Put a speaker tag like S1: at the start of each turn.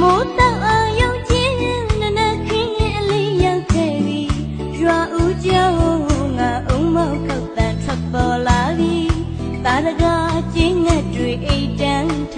S1: မိုးတောင်အောင်ယုံကြည်နနခင်းရဲ့အလေးရောက်ခဲ့ပြီရွာဦးကျောင်းငါအုံမောက်ခောက်တန်ထွက်ပေါ်လာပြီတာရကကျင်းငတ်တွေအိတ်တန်းထား